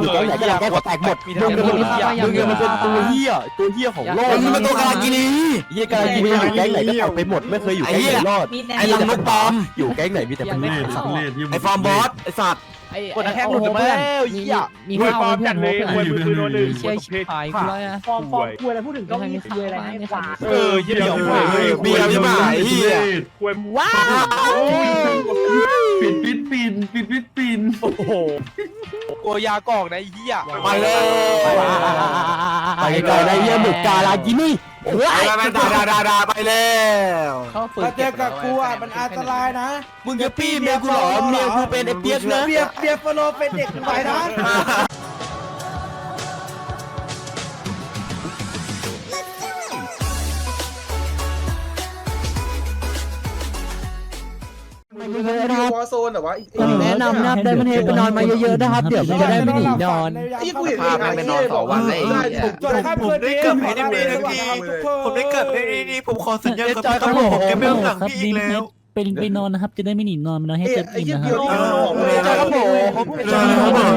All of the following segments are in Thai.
อยู่แก๊งไหนก็แก๊งหัวแตกหมดมึงเป็นมึงเนี่มันเป็นตัวเหี้ยตัวเหี้ยของโลกมึงเป็นตัวกาลกินีเหี้ยการกินอยู่แก๊งไหนก็แตกไปหมดไม่เคยอยู่แก๊งไหนรอดไอ้ลังนกปอมอยู่แก๊งไหนมีแต่ปัญหาไอ้ฟอร์มบอสไอ้สัตว์กดแทงหลุดไปแล้วมีมีมีข้าวเพื่อนเลยคุยมือปืนโดนหนึ่งเชี่ยชิบหายกูแล้วนะฟอร์มฟอร์มคุยอะไรพูดถึงก้าอี้คุยอะไรนะไอ้ขวาเออเยี่ยมเบียร์ใช่ไหมไอ้เหี้ยคุยว้าว ปิดปิดปินปิดปิดปินโอ้โหโกยากอกนะไอ้เหี้ยไปเลยไปไกลได้เหี้ยหมึกกาลากินี่ไปไปด่าด่าด่าด่าไปแล้วเขาฝืนถ้าเจอกับกูอะมันอันตรายนะมึงจะปี้เมียกูเหรอเมียกูเป็นไอ้เปียกนะเบียร์เบียร์ฟโลเป็นเด็กใหม่นะ นแต่ว่าแนะนำนะครับได้มันเฮไปนอนมาเยอะๆนะครับ เดี๋ยวมันจะได้ไม่หนีนอน ไอ้กูเห็นไอ้นอนสองวันเลยผมจนข้ามเพื่อนเดียวไม่ได้เมย์ทั้งทีผมได้เกิดในนี้ผมขอสัญญาเจ๊จอยครับผมจะไม่ต้องหลังพี่อีกแล้วเป็นไปนอนนะครับ จะได้ไม่หนีนอนไปนอนให้ไอ้เต็มไอ้อิ่มเหี้ยนะคเดีรัยวบเดียวของเลยจอยครับผม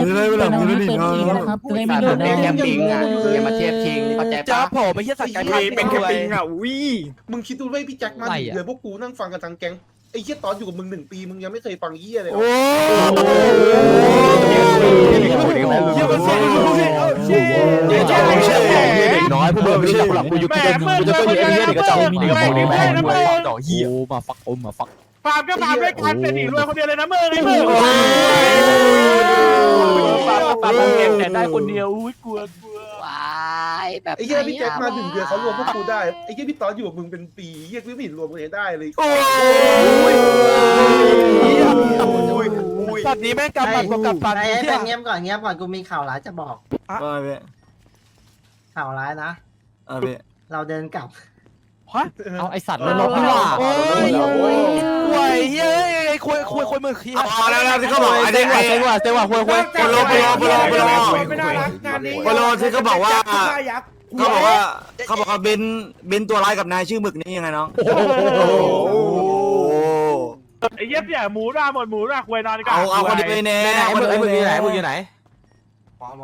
จะได้ไม่หลังไปนอนไม่ให้ได้เต็มนอนอิ่มนะครับจะได้ไม่หนีนอนแกมปิงอะอย่ามาเทียบชิงเข้าใจจ้าปะผมไม่ใช่สัตว์ไก่พันธุ์เป็นแค่ปิงอะวิมึงคิดดูว่าพี่แจ็คมาถึงเลยพวกกูนั่งฟังกันทั้งแก๊ง ไอ้เหี้ยตอนอยู่กับมึงหนึ่งปีมึงยังไม่เคยฟังเหี้ยเลยโอ้เยี่ยมเสียงดูสิเออเชี่ยเด็กน้อยพวกมึงไม่รู้จักหรอกกูอยู่กินกูจะก็อยู่ไอ้เหี้ยเด็กกระจอกมีเด็กของแม่งด้วยดอกเหี้ยมาฟักโอมาฟักฟาร์มก็ฟาร์มด้วยกันแต่หนีรวยคนเดียวเลยนะมึงไอ้มึงฟาร์มก็ฟาร์มเก่งแต่ได้คนเดียวอุ้ยกลัวกลัวว้ายแบบไอ้เหี้ยพี่แจ็คมาถึงเดือนเขารวมพวกกูได้ไอ้เหี้ยพี่ตอนอยู่กับมึงเป็นปีเหี้ยกูไม่เห็นรวมกันได้เลยตอ นนี้แม่งกำลังกับฟันไอ้เชี่แต่ยเงียบก่อนเงียบก่อนกูมีข่าวร้ายจะบอกมาเว้ยข่าวร้ายนะอะเว้ยเราเดินกลับเอาไอสัตว์มันลบนี่หว่าโอ้ยโอ้ยเฮ้ยคุยคุยคุยมือขี้เอาแล้วแล้วที่เขาบอกไอ้เซ็เด็งกไอ้ว่ะเซ็งว่ะเซ็งว่ะคุยคุยโปโลโปโลโปโลโปโลไม่น่ารักงานนี้โปโลที่เขาบอกว่ายักษ์เขาบอกว่าเขาบอกว่าเบนเบนตัวร้ายกับนายชื่อหมึกนี่ยังไงน้อง ไอ้เหี้ยเสียหมูราหมดหมูราคุยนอนกันเอาเอาคนที่ไปแน่ไอ้มึงไอ้มึงอยู่ไหนมึงอยู่ไหน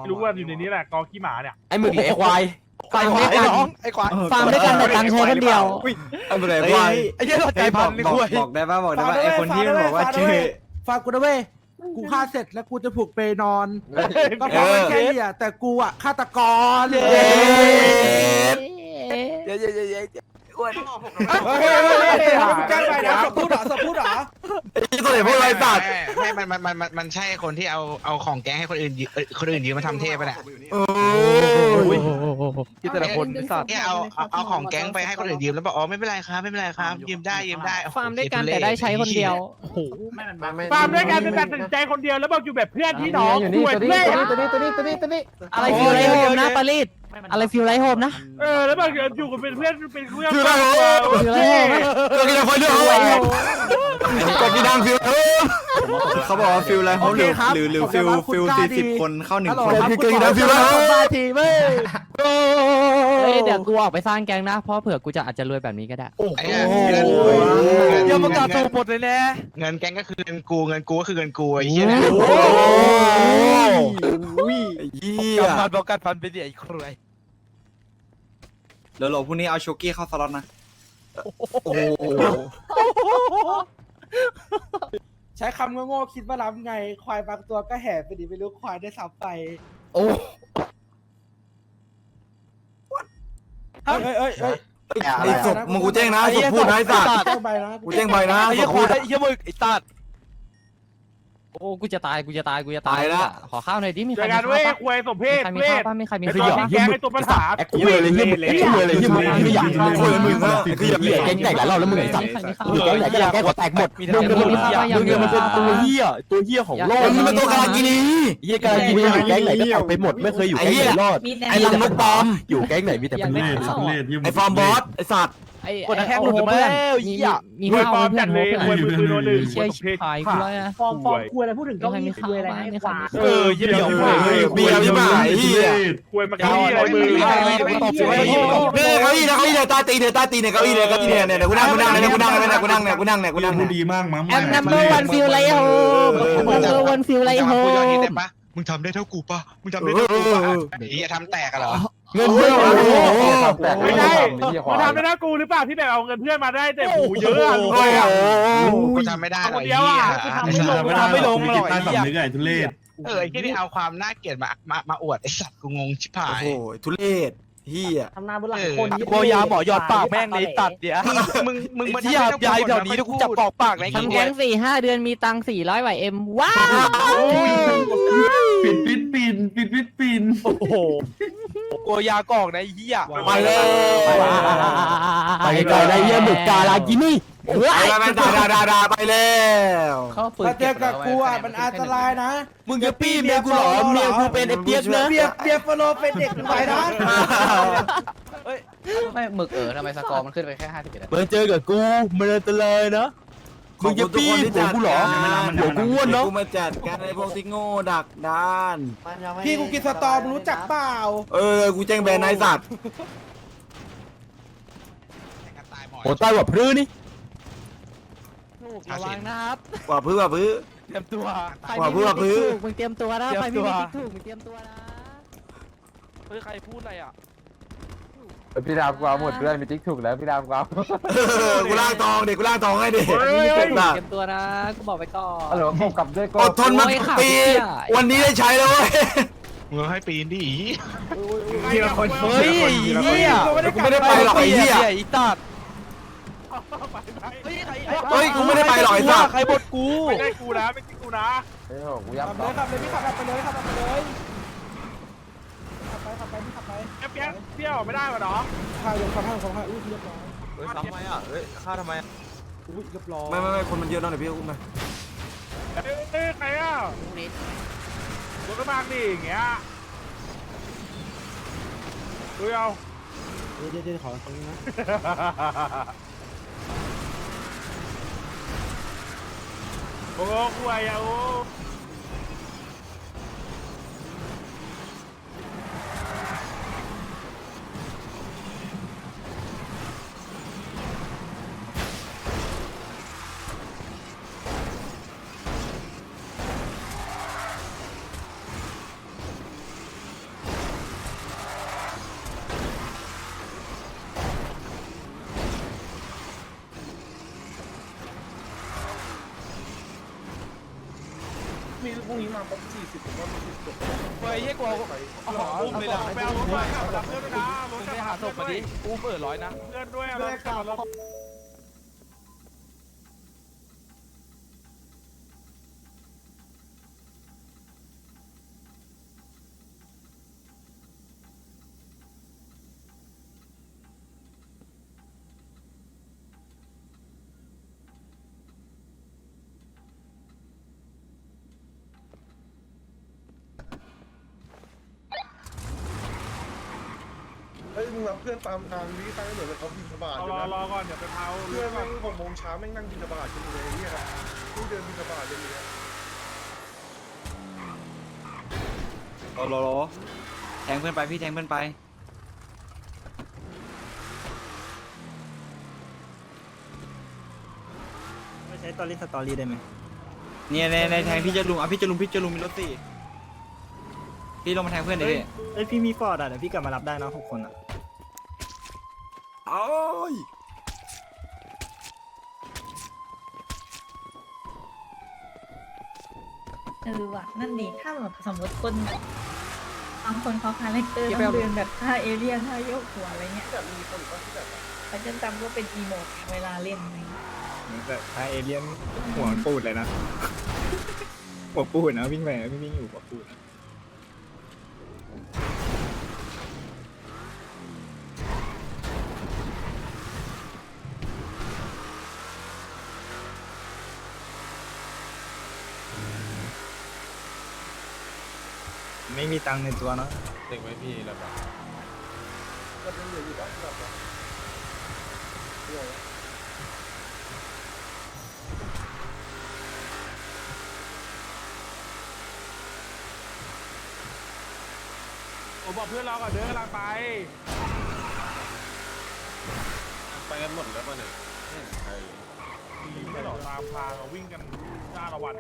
รู้ว่าอยู่ในนี้แหละกอขี้หมาเนี่ยไอ้มึงไอ้ควายไอ้ควายน้องไอ้ควายฟาร์มด้วยกันแต่ตังค์ใช้คนเดียวไอ้มึงไหนควายไอ้เหี้ยรถใจพันนี่คุยบอกได้ป่ะบอกได้ป่ะไอ้คนที่มันบอกว่าชื่อฟังกูนะเว้ยกูฆ่าเสร็จแล้วกูจะผูกเปนอนก็เพราะมันแค่นี้อะแต่กูอะฆาตกรเย้เย้เย้เย้ อ้วนเฮ้ยเฮ้ยเฮ้ยแจ้งไปนะสบพูดเหรอสบพูดเหรอไอ้ตัวเด็กพวกไรสัตว์ไม่มันมันมันมันมันใช่คนที่เอาเอาของแก๊งให้คนอื่นยืมเอ้ยคนอื่นยืมมาทำเทพไปแหละ โอ้ ที่แต่ละคนสัตว์เนี่ยเอาเอาเอาของแก๊งไปให้คนอื่นยืมแล้วบอกอ๋อไม่เป็นไรครับไม่เป็นไรครับยืมได้ยืมได้โอ้โหฟาร์มด้วยกันแต่ได้ใช้คนเดียว ฟาร์มด้วยกันเป็นการตัดสินใจคนเดียวแล้วบอกอยู่แบบเพื่อนพี่น้องคุยเพื่อนอะไรฟิลไรโฮมนะปารีสอะไรฟิลไรโฮมนะเออแล้วบอกอยู่กับเป็นเพื่อนเป็นเพื่อนฟิวแล้วฟิลไรโฮมนะก็กินไฟเดือดก็กินดังฟิวเขาบอกว่าฟิวอะไรเขาหรือหรือหรือฟิวฟิวสี่สิบคนเข้าหนึ่งคนฮัลโหลก็กินดังฟิวแล้วมาทีเว้ยเฮ้ยเดี๋ยวกูออกไปสร้างแก๊งนะ เพราะเผื่อกูจะอาจจะรวยแบบนี้ก็ได้ไอ้เนี่ยเงินเดี๋ยวประกาศถูกหมดเลยแน่เงินแก๊งก็คือเงินกูเงินกูก็คือเงินกูไอ้เหี้ยเนี่ยโอ้ยเยี่ยกำมันประกันพันไปดิไอ้ครวยเดี๋ยวเราพรุ่งนี้เอาโชกี้เข้าสล็อตนะ โอ้ใช้คำโง่ๆคิดว่าล้ำไง ควายบางตัวก็แห่ไปดิไม่รู้ควายได้สับไป โอ้ เฮ้ยเฮ้ยเฮ้ยเฮ้ยไอ้ศพมึงกูแจ้งนะศพพูดนะไอ้สัตว์แจ้งไปนะกูแจ้งใบนะไอ้ศเหี้ยพคพูวาดยไอ้เหี้ยมึงไอ้ตัด โอ้กูจะตายกูจะตายกูจะตายตายละ ขอข้าวหน่อยดิมีเจใครอมีกันข้าวเว้ยปะควยสมเพศใครมีเวข้าวทปะมีใครมีไอ้ข้าวตัวปะแกงไอ้ตัวปัญหาแอคคูเลยเหี้ยมึงแอคคูเลยเหี้ยมึงขยะคุยกับมึงนะคืออย่าเหี้ยแก๊งแตกหลายรอบแล้วมึงไอ้สัตว์อยู่แก๊งไหนก็แก๊งหัวแตกหมดมึงเป็นมึงเนี่ยมันเป็นตัวเหี้ยตัวเหี้ยของโลกมึงเป็นตัวกาลากินีเหี้ยการกินอยู่แก๊งไหนก็แตกไปหมดไม่เคยอยู่แก๊งไหนรอดไอ้ลังนกปลอมอยู่แก๊งไหนมีแต่ปัญเลหาดเลดยี่ไอ้ฟอร์มบอสไอ้สัตว์ ไอ้กดแทงหลุดไปแล้วเหี้ยมีข้าวฟอร์มเพื่จัอนดเลยคุยมือปืนโดนหนึ่งเชี่ยชิบหายกูแล้วนะฟอร์มฟอร์มคุยอะไรพูดถึงมีเก้าใครอี้มีข้าวคุยอะไรปะนะมีไอ้ใครขวามีเออเยี่ยมเบียร์ใช่ไหมไอ้เหี้ยคุยมากี้อะไรมือเนี่ยเก้าอี้นะเก้าอี้เนี่ยใต้ตีนเนี่ยใต้ตีนเนี่ยเก้าอี้เนี่ยเก้าอี้เนี่ยเนี่ยกูนั่งกูนั่งเนี่ยกูนั่งเนี่ยกูนั่งเนี่ยกูนั่งเนี่ยกูนั่งกูเนี่ยดีมากมั้งแอมนัมเบอร์วันฟิลไรโฮมนัมเบอร์วันฟิลไรโฮกูย้อนนิดมได้ปะมึงทำได้เท่ากูปะมึงทำได้เท่ากูปะไอ้เหี้ยทำแตกอะเหรอ เงินเดือนโอ้โหไม่ได้มึงทำได้นะกูหรือเปล่าที่แบบเอาเงินเพื่อนมาได้แต่หูเยอะอะโอ้โหกูทำไม่ได้หรอกคนไอ้เดียวเหี้ยอะกูทำไม่ลงไม่ได้ไม่ลงหรอกใต้ไอ้เหี้ยสำนึกไอ้ทุเรศเออไอ้ที่นี่เอาความน่าเกลียดมามามาอวดไอ้สัตว์กูงงชิบหาโอ้ยโหทุเรศเฮีย ทำหน้าบุญหลังเออคนกลัวยาหมอหยอดปากแม่งเลยตัดเดี๋ยวมึงมึงมึงมาที่ยาบยายแถวนี้แล้วกูจับปอกปากเลยทำแก๊งสี่ห้าเดือนมีตังสี่ร้อยไหวเอ็มว้าว ปิดปิดปินปิดปิดปินโอ้โห กลัวยากอกนะไอ้เหี้ยไปเลย ไปไกลได้เยี่ยมหมึกกาลากินี่ไปไปไปด่าด่าด่าด่าไปแล้วถ้าเจอกับกูอะมันอันตรายนะมึงจะปี้เมียกูเหรอเมียกูเป็นไอ้เปียกนะเบียร์เบียร์ฟโลเป็นเด็กหน่อยนะไม่หมึกเออทำไมสกอร์มันขึ้นไปแค่ห้าสิบเอ็ดมึงเจอกับกูมันอันตรายนะ มึงจะปี้หัวกูเหรอหัวกูอ้วนเนาะกูมาจัดการไอ้พวกที่โง่ดักดาน พี่กูกินสตอมรู้จักเปล่า เออ กูแจ้งแบนนายสัตว์โอ้ใต้กว่าพรื้นี่ระวังนะครับกว่าพื้นกว่าพื้นเตรียมตัวใครว่าเพื่อไม่มีเพื่อติ๊กถูกมึงเตรียมตัวนะเตรียมใครไม่ตัวมีติ๊กถูกมึงเตรียมตัวนะเฮ้ยใครพูดอะไรอะ พี่ดาวกว่าหมดเพื่อนมีติ๊กถูกแล้วพี่ดาวกว่าเออกูล่างทองเด็กกูล่างทองให้เด็กเตเด็กน่ะรียมตัวนะกูบอกไปก่อนฮัลโหลผมกลับด้วยก็อดทนมาปี วันนี้ได้ใช้แล้วเว้ยมึงให้ปีนดิอีทีละคนเฮ้ยไอ้เหี้ยกูไม่ได้ไปหรอกไอ้เหี้ยไอ้ตัดเฮ้ยกูไม่ได้ไปหรอกไอ้สัตว์ใครบดกูไม่ได้กูนะไม่ใช่กูนะเฮ้ยกูยับขับเลยขับเลยพี่ขับไปเลยขับไปเลยขับ ไปขับไปพี่ขับไปเอฟเที่ยวไม่ได้หรอข้าวยังขับข้าวขับข้าวอุ้ยเรียบร้อยเฮ้ยทำไมอะเฮ้ยฆ่าทำไมอุ้ยเรียบร้อยไม่ไม่ไม่คนมันเยอะน้องเดี๋ยวพี่อุ้มไปเอ้ยใครอะรถกระบะดิอย่างเงี้ยดูเอาเดี๋ยวเดี๋ยวขอตรงนี้นะโอ้โหกูไอ้อะโอ้ มีพรุ่งนี้มาปุ๊บสี่สิบผมว่ามันสิบเฮ้ยเหี้ยกูเอาเอาหออุ้มเลยล่ะไปเอารถไปขับรับเพื่อนด้วยนะรถมึงจะไปหาศพมาดิอุ้มเปิดร้อยนะเพื่อนด้วยรถขับ เฮ้ยมึงรับเพื่อนตามทางนี้ทางเหมือนเขาบินสบาทรอยู่อนะรอก่อนเดี๋ยวไปเผาเพื่อนแม่งหกโมงเช้าแม่งนั่งบินสบาทกันอยู่เลยไอ้เนี่ยผู้เดินบินสบาทกันอยู่เนี่ยรอรอรอแทงเพื่อนไปพี่แทงเพื่อนไปไม่ใช้ตอรี่สตอรี่ได้ไหมเนี่ยในในแทงพี่จะลุงอะพี่จะลุงพี่จะลุงมีรถสี่พี่ลงมาแทงเพื่อนดิพี่เอ้ยพี่มีฟอร์ดอะเดี๋ยวพี่กลับมารับได้นะหกคนอะโอ้ ยเออว่ะนั่นดีถ้าแบบสมมติคนบางคนเขาคาแรคเตอร์ต้องเดินแบบท่าเอเลี่ยนท่าโยกหัวอะไรเงี้ยแบบมีคนบ้างที่แบบเขาจะจำว่าเป็นอีโมดเวลาเล่นอะไรเงี้ยแบบถ้าเอเลี่ยนหัวปูดเลยนะ หัวปูดนะวิ่งไปวิ่งวิ่งอยู่หัวปูดนะ ม่มีตังค์ในตัวเนาะเด็กไว้พี่แล้วแบบก็ยังเหลืออยู่บ้างแบบว่าเดี๋ยวผมบอกเพื่อนรอก่อนเดินกำลังไป ไปกันหมดแล้วป่ะเนี่ยไม่หรอกตามทางวิ่งกันหน้าละวัน